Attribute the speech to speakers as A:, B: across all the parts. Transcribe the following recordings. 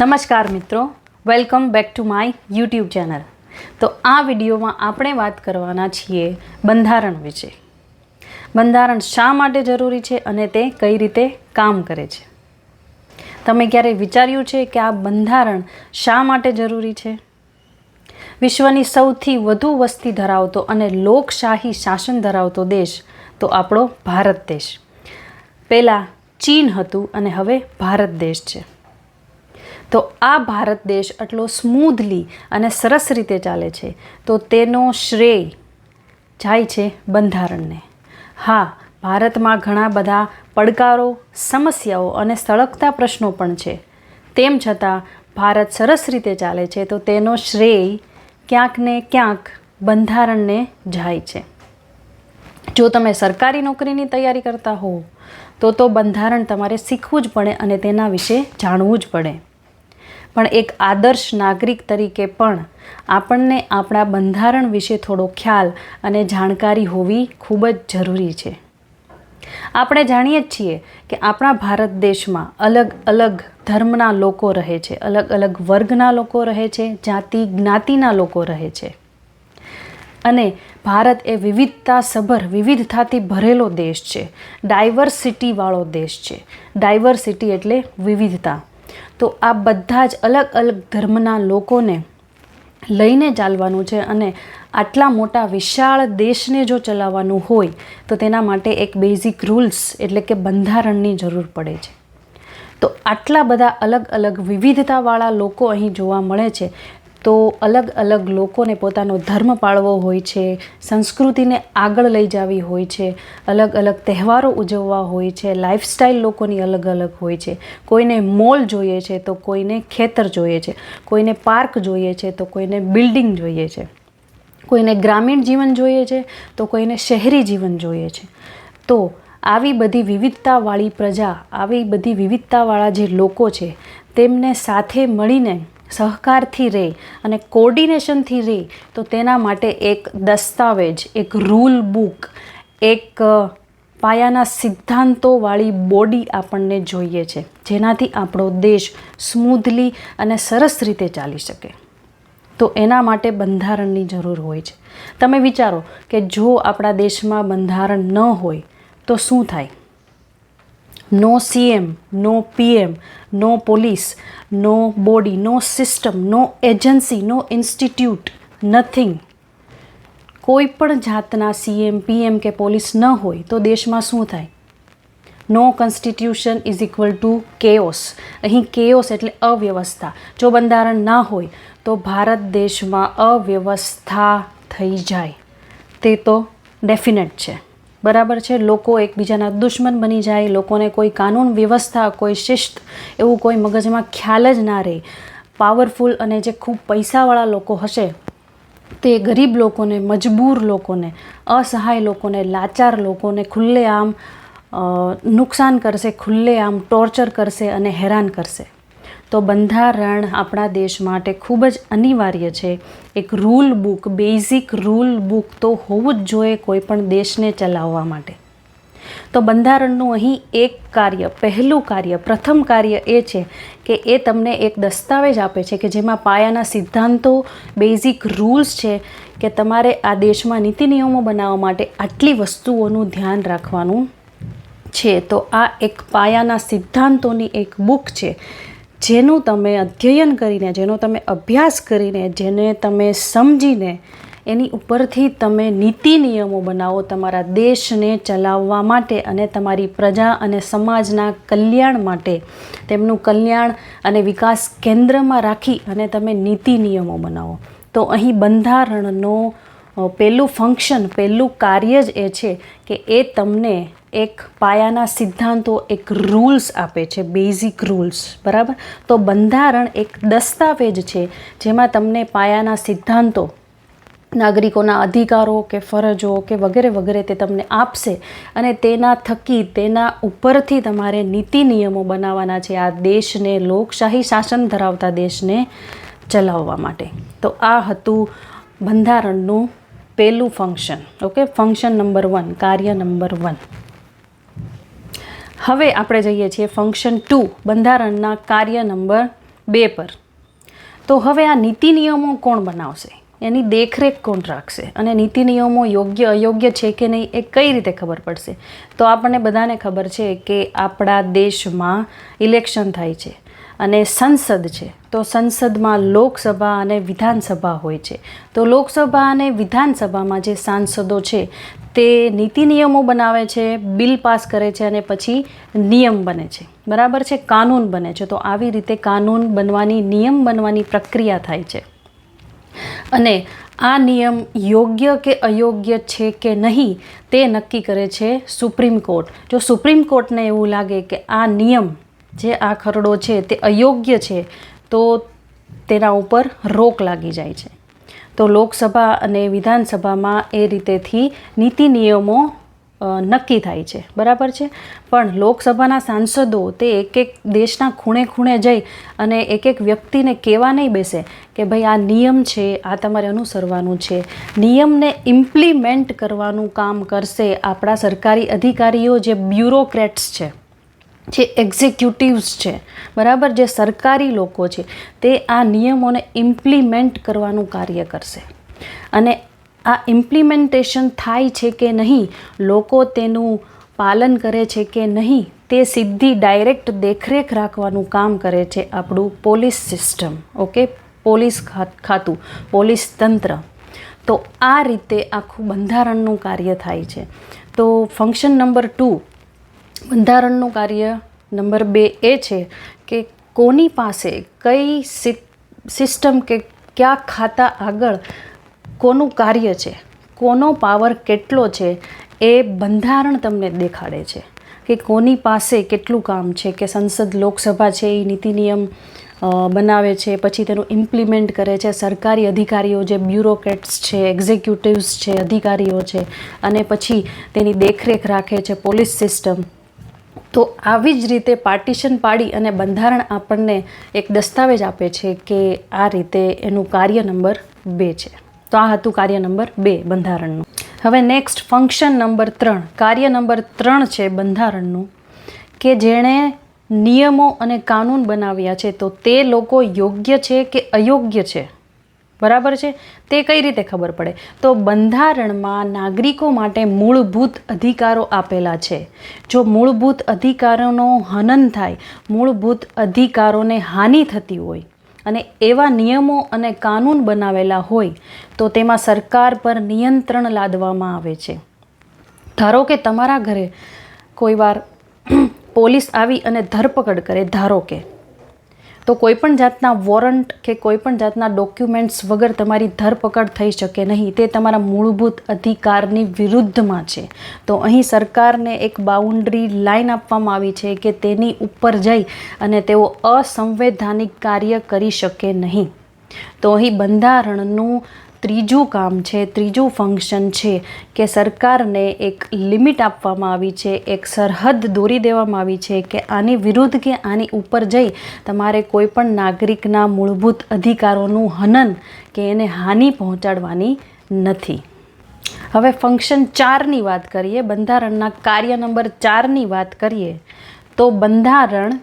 A: નમસ્કાર મિત્રો. Welcome back to my YouTube channel તો આ વિડીયોમાં આપણે વાત કરવાના છીએ બંધારણ વિશે. બંધારણ શા માટે જરૂરી છે અને તે કઈ રીતે કામ કરે છે? તમે ક્યારેય વિચાર્યું છે કે આ બંધારણ શા માટે જરૂરી છે? વિશ્વની સૌથી વધુ વસ્તી ધરાવતો અને લોકશાહી શાસન ધરાવતો દેશ તો આપણો ભારત દેશ. પહેલાં ચીન હતું અને હવે ભારત દેશ છે. તો આ ભારત દેશ આટલો સ્મૂધલી અને સરસ રીતે ચાલે છે. તો તેનો શ્રેય જાય છે બંધારણને. હા, ભારતમાં ઘણા બધા પડકારો, સમસ્યાઓ અને સળગતા પ્રશ્નો પણ છે. તેમ છતાં, ભારત સરસ રીતે ચાલે છે તો તેનો શ્રેય ક્યાંક ને ક્યાંક બંધારણને જાય છે. જો તમે સરકારી નોકરીની તૈયારી કરતા હો તો તો બંધારણ તમારે શીખવું જ પડે અને તેના વિશે જાણવું જ પડે. પણ એક આદર્શ નાગરિક તરીકે પણ આપણને આપણા બંધારણ વિશે થોડો ખ્યાલ અને જાણકારી હોવી ખૂબ જ જરૂરી છે. આપણે જાણીએ જ છીએ કે આપણા ભારત દેશમાં અલગ અલગ ધર્મના લોકો રહે છે, અલગ અલગ વર્ગના લોકો રહે છે, જાતિ જ્ઞાતિના લોકો રહે છે. અને ભારત એ વિવિધતા સભર વિવિધતાથી ભરેલો દેશ છે, ડાયવર્સિટીવાળો દેશ છે. ડાયવર્સિટી એટલે વિવિધતા. તો આ બધા જ અલગ અલગ ધર્મના લોકોને લઈને ચાલવાનું છે અને આટલા મોટા વિશાળ દેશને જો ચલાવવાનું હોય, તો તેના માટે એક બેઝિક રૂલ્સ એટલે કે બંધારણની જરૂર પડે છે. તો આટલા બધા અલગ અલગ વિવિધતાવાળા લોકો અહીં જોવા મળે છે તો અલગ અલગ લોકોને પોતાનો ધર્મ પાળવો હોય છે, સંસ્કૃતિને આગળ લઈ જવી હોય છે, અલગ અલગ તહેવારો ઉજવવા હોય છે લાઇફસ્ટાઈલ લોકોની અલગ અલગ હોય છે. કોઈને મોલ જોઈએ છે તો કોઈને ખેતર જોઈએ છે, કોઈને પાર્ક જોઈએ છે તો કોઈને બિલ્ડિંગ જોઈએ છે, કોઈને ગ્રામીણ જીવન જોઈએ છે તો કોઈને શહેરી જીવન જોઈએ છે. તો આવી બધી વિવિધતાવાળી પ્રજા, આવી બધી વિવિધતાવાળા જે લોકો છે, તેમને સાથે મળીને સહકારથી રહે અને કોર્ડિનેશનથી રહે તો તેના માટે એક દસ્તાવેજ, એક રૂલ બુક એક પાયાના સિદ્ધાંતોવાળી બોડી આપણને જોઈએ છે, જેનાથી આપણો દેશ સ્મૂધલી અને સરસ રીતે ચાલી શકે. તો એના માટે બંધારણની જરૂર હોય છે. તમે વિચારો કે જો આપણા દેશમાં બંધારણ ન હોય, તો શું થાય? No CM no PM no police no body no system no agency no institute nothing કોઈ પણ જાતના સીએમ પીએમ કે પોલીસ ન હોય તો દેશમાં શું થાય? No constitution is equal to chaos અહીં કેઓસ એટલે અવ્યવસ્થા. જો બંધારણ ના હોય તો ભારત દેશમાં અવ્યવસ્થા થઈ જાય. તે તો ડેફિનેટ છે. બરાબર છે? લોકો એકબીજાના દુશ્મન બની જાય, લોકોને કોઈ કાનૂન વ્યવસ્થા, કોઈ શિસ્ત એવું કોઈ મગજમાં ખ્યાલ જ ના રહે. પાવરફુલ અને જે ખૂબ પૈસાવાળા લોકો હશે, તે ગરીબ લોકોને, મજબૂર લોકોને, અસહાય લોકોને, લાચાર લોકોને ખુલ્લેઆમ નુકસાન કરશે, ખુલ્લેઆમ ટોર્ચર કરશે અને હેરાન કરશે. તો બંધારણ આપણા દેશ માટે ખૂબ જ અનિવાર્ય છે. એક rule book basic rule book તો હોવું જ જોઈએ કોઈ પણ દેશને ચલાવવા માટે. તો બંધારણનું અહીં એક કાર્ય, પહેલું કાર્ય, પ્રથમ કાર્ય એ છે કે એ તમને એક દસ્તાવેજ આપે છે કે જેમાં પાયાના સિદ્ધાંતો બેઝિક રૂલ્સ છે કે તમારે આ દેશમાં નીતિ નિયમો બનાવવા માટે આટલી વસ્તુઓનું ધ્યાન રાખવાનું છે. તો આ એક પાયાના સિદ્ધાંતોની એક બુક છે જેનું તમે અધ્યયન કરીને, જેનો તમે અભ્યાસ કરીને, જેને તમે સમજીને, એની ઉપરથી તમે નીતિ નિયમો બનાવો તમારા દેશને ચલાવવા માટે અને તમારી પ્રજા અને સમાજના કલ્યાણ માટે. તેમનું કલ્યાણ અને વિકાસ કેન્દ્રમાં રાખી અને તમે નીતિ નિયમો બનાવો. તો અહીં બંધારણનો પહેલું ફંક્શન પહેલું કાર્ય જ એ છે કે એ તમને એક પાયાના સિદ્ધાંતો એક રૂલ્સ આપે છે બેઝિક રૂલ્સ બરાબર? તો બંધારણ એક દસ્તાવેજ છે, જેમાં તમને પાયાના સિદ્ધાંતો, નાગરિકોના અધિકારો કે ફરજો કે વગેરે વગેરે તે તમને આપશે અને તેના થકી, તેના ઉપરથી તમારે નીતિ નિયમો બનાવવાના છે આ દેશને, લોકશાહી શાસન ધરાવતા દેશને ચલાવવા માટે. તો આ હતું બંધારણનું પહેલું function okay function number one કાર્ય નંબર વન હવે આપણે જઈએ છીએ ફંક્શન ટુ બંધારણના કાર્ય નંબર બે પર. તો હવે આ નીતિ નિયમો કોણ બનાવશે? એની દેખરેખ કોણ રાખશે? અને નીતિ નિયમો યોગ્ય, અયોગ્ય છે કે નહીં એ કઈ રીતે ખબર પડશે? તો આપણને બધાને ખબર છે કે આપણા દેશમાં ઇલેક્શન થાય છે. અને સંસદ છે. તો સંસદમાં લોકસભા અને વિધાનસભા હોય છે. તો લોકસભા અને વિધાનસભામાં જે સાંસદો છે, તે નીતિ નિયમો બનાવે છે, બિલ પાસ કરે છે અને પછી નિયમ બને છે. બરાબર છે? કાનૂન બને છે. તો આવી રીતે કાનૂન બનવાની, નિયમ બનવાની પ્રક્રિયા થાય છે. અને આ નિયમ યોગ્ય કે અયોગ્ય છે કે નહીં, તે નક્કી કરે છે સુપ્રીમ કોર્ટ. જો સુપ્રીમ કોર્ટને એવું લાગે કે આ નિયમ જે આ ખરડો છે તે અયોગ્ય છે, તો તેના ઉપર રોક લાગી જાય છે. તો લોકસભા અને વિધાનસભામાં એ રીતેથી નીતિ નિયમો નક્કી થાય છે. બરાબર છે? પણ લોકસભાના સાંસદો તે એક એક દેશના ખૂણે ખૂણે જઈ અને એક એક વ્યક્તિને કહેવા નહીં બેસે કે ભાઈ આ નિયમ છે, આ તમારે અનુસરવાનું છે. નિયમને ઇમ્પ્લિમેન્ટ કરવાનું કામ કરશે આપણા સરકારી અધિકારીઓ જે બ્યુરોક્રેટ્સ છે. જે એક્ઝિક્યુટિવ્સ છે, બરાબર, જે સરકારી લોકો છે, તે આ નિયમોને ઇમ્પ્લિમેન્ટ કરવાનું કાર્ય કરશે. અને આ ઇમ્પ્લિમેન્ટેશન થાય છે કે નહીં, લોકો તેનું પાલન કરે છે કે નહીં, તે સીધી ડાયરેક્ટ દેખરેખ રાખવાનું કામ કરે છે આપણું પોલીસ સિસ્ટમ ઓકે પોલીસ ખાતું, પોલીસ તંત્ર. તો આ રીતે આખું બંધારણનું કાર્ય થાય છે. તો ફંક્શન નંબર ટુ બંધારણનું કાર્ય નંબર બે એ છે કે કોની પાસે કઈ સિસ્ટમ કે કયા ખાતા આગળ કોનું કાર્ય છે, કોનો પાવર કેટલો છે, એ બંધારણ તમને દેખાડે છે. કે કોની પાસે કેટલું કામ છે, કે સંસદ લોકસભા છે એ નીતિ નિયમ બનાવે છે, પછી તેનું ઇમ્પ્લિમેન્ટ કરે છે, સરકારી અધિકારીઓ જે બ્યુરોક્રેટ્સ છે એક્ઝિક્યુટિવ્સ છે, અધિકારીઓ છે, અને પછી તેની દેખરેખ રાખે છે, પોલીસ સિસ્ટમ તો આવી જ રીતે પાર્ટીશન પાડી અને બંધારણ આપણને એક દસ્તાવેજ આપે છે કે આ રીતે એનું કાર્ય નંબર બે છે. તો આ હતું કાર્ય નંબર બે બંધારણનું. હવે નેક્સ્ટ ફંક્શન નંબર ત્રણ. કાર્ય નંબર ત્રણ છે બંધારણનું કે જેણે નિયમો અને કાનૂન બનાવ્યા છે. તો તે લોકો યોગ્ય છે કે અયોગ્ય છે? બરાબર છે? તે કઈ રીતે ખબર પડે? તો બંધારણમાં નાગરિકો માટે મૂળભૂત અધિકારો આપેલા છે. જો મૂળભૂત અધિકારોનો હનન થાય, મૂળભૂત અધિકારોને હાનિ થતી હોય અને એવા નિયમો અને કાનૂન બનાવેલા હોય, તો તેમાં સરકાર પર નિયંત્રણ લાદવામાં આવે છે. ધારો કે તમારા ઘરે કોઈ વાર પોલીસ આવી અને ધરપકડ કરે, ધારો કે. તો કોઈ પણ જાતના વોરંટ કે કોઈ પણ જાતના ડોક્યુમેન્ટ્સ વગર તમારી ધરપકડ થઈ શકે નહીં, તે તમારા મૂળભૂત અધિકારની વિરુદ્ધમાં છે. તો અહીં સરકારને એક બાઉન્ડ્રી લાઈન આપવામાં આવી છે કે તેની ઉપર જઈ અને તેઓ અસંવૈધાનિક કાર્ય કરી શકે નહીં. તો અહીં બંધારણનું ત્રીજું કામ છે, ત્રીજું ફંક્શન છે કે સરકારને એક લિમિટ આપવામાં આવી છે, એક સરહદ દોરી દેવામાં આવી છે કે આની વિરુદ્ધ કે આની ઉપર જઈ તમારે કોઈપણ નાગરિકના મૂળભૂત અધિકારોનું હનન કે એને હાનિ પહોંચાડવાની નથી. હવે ફંક્શન ચારની વાત કરીએ, બંધારણના કાર્ય નંબર ચારની વાત કરીએ, તો બંધારણ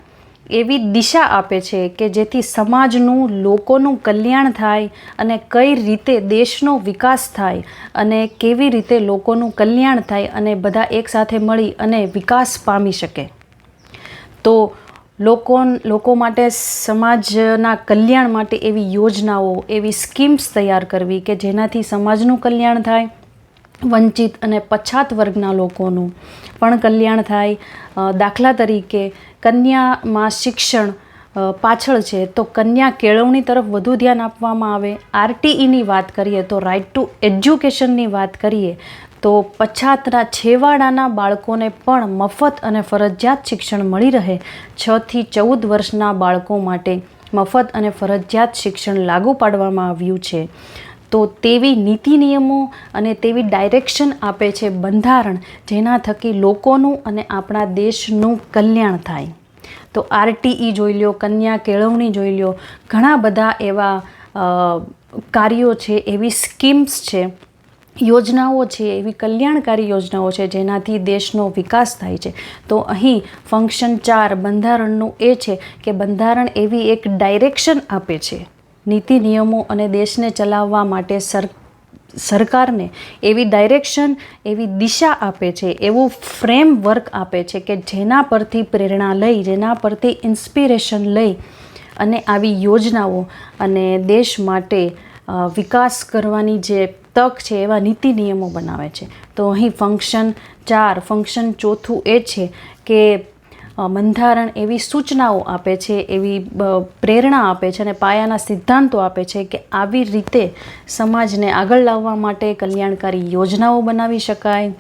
A: એવી દિશા આપે છે કે જેથી સમાજનું, લોકોનું કલ્યાણ થાય અને કઈ રીતે દેશનો વિકાસ થાય અને કેવી રીતે લોકોનું કલ્યાણ થાય અને બધા એકસાથે મળી અને વિકાસ પામી શકે. તો લોકો લોકો માટે, સમાજના કલ્યાણ માટે એવી યોજનાઓ, એવી સ્કીમ્સ તૈયાર કરવી કે જેનાથી સમાજનું કલ્યાણ થાય વંચિત અને પછાત વર્ગના લોકોનું પણ કલ્યાણ થાય. દાખલા તરીકે કન્યામાં શિક્ષણ પાછળ છે તો કન્યા કેળવણી તરફ વધુ ધ્યાન આપવામાં આવે. આરટીઈની વાત કરીએ તો રાઇટ ટુ એજ્યુકેશનની વાત કરીએ તો પછાતના છેવાડાના બાળકોને પણ મફત અને ફરજિયાત શિક્ષણ મળી રહે. છથી ચૌદ વર્ષના બાળકો માટે મફત અને ફરજિયાત શિક્ષણ લાગુ પાડવામાં આવ્યું છે. તો તેવી નીતિ નિયમો અને તેવી ડાયરેક્શન આપે છે બંધારણ જેના થકી લોકોનું અને આપણા દેશનું કલ્યાણ થાય. તો આરટીઈ જોઈ લો કન્યા કેળવણી જોઈ લ્યો, ઘણા બધા એવા કાર્યો છે, એવી સ્કીમ્સ છે, યોજનાઓ છે, એવી કલ્યાણકારી યોજનાઓ છે, જેનાથી દેશનો વિકાસ થાય છે. તો અહીં ફંક્શન ચાર બંધારણનું એ છે કે બંધારણ એવી એક ડાયરેક્શન આપે છે. નીતિ નિયમો અને દેશને ચલાવવા માટે સર, સરકારને એવી ડાયરેક્શન એવી દિશા આપે છે, એવું ફ્રેમવર્ક આપે છે કે જેના પરથી પ્રેરણા લઈ, જેના પરથી ઇન્સ્પિરેશન લઈ અને આવી યોજનાઓ અને દેશ માટે વિકાસ કરવાની જે તક છે, એવા નીતિ નિયમો બનાવે છે. તો અહીં ફંક્શન ચાર ફંક્શન ચોથું એ છે કે બંધારણ એવી સૂચનાઓ આપે છે, એવી પ્રેરણા આપે છે અને પાયાના સિદ્ધાંતો આપે છે કે આવી રીતે સમાજને આગળ લાવવા માટે કલ્યાણકારી યોજનાઓ બનાવી શકાય.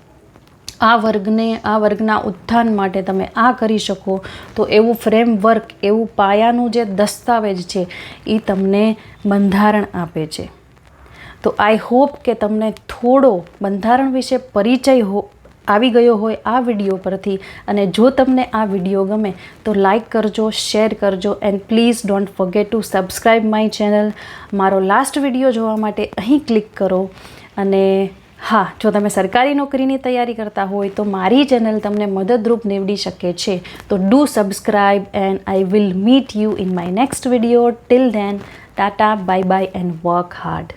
A: આ વર્ગને, આ વર્ગના ઉત્થાન માટે તમે આ કરી શકો. તો એવું ફ્રેમવર્ક એવું પાયાનું જે દસ્તાવેજ છે, એ તમને બંધારણ આપે છે. તો આઈ હોપ કે તમને થોડો બંધારણ વિશે પરિચય હો આવી ગયો હોય આ વીડિયો પરથી અને જો તમને આ વીડિયો ગમે તો લાઈક કરજો શેર કરજો and please don't forget to subscribe my channel મારો લાસ્ટ વીડિયો જોવા માટે અહીં ક્લિક કરો અને હા, જો તમે સરકારી નોકરીની તૈયારી કરતા હોય તો મારી ચેનલ તમને મદદરૂપ નીવડી શકે છે. તો do subscribe and I will meet you in my next video. Till then tata bye bye and work hard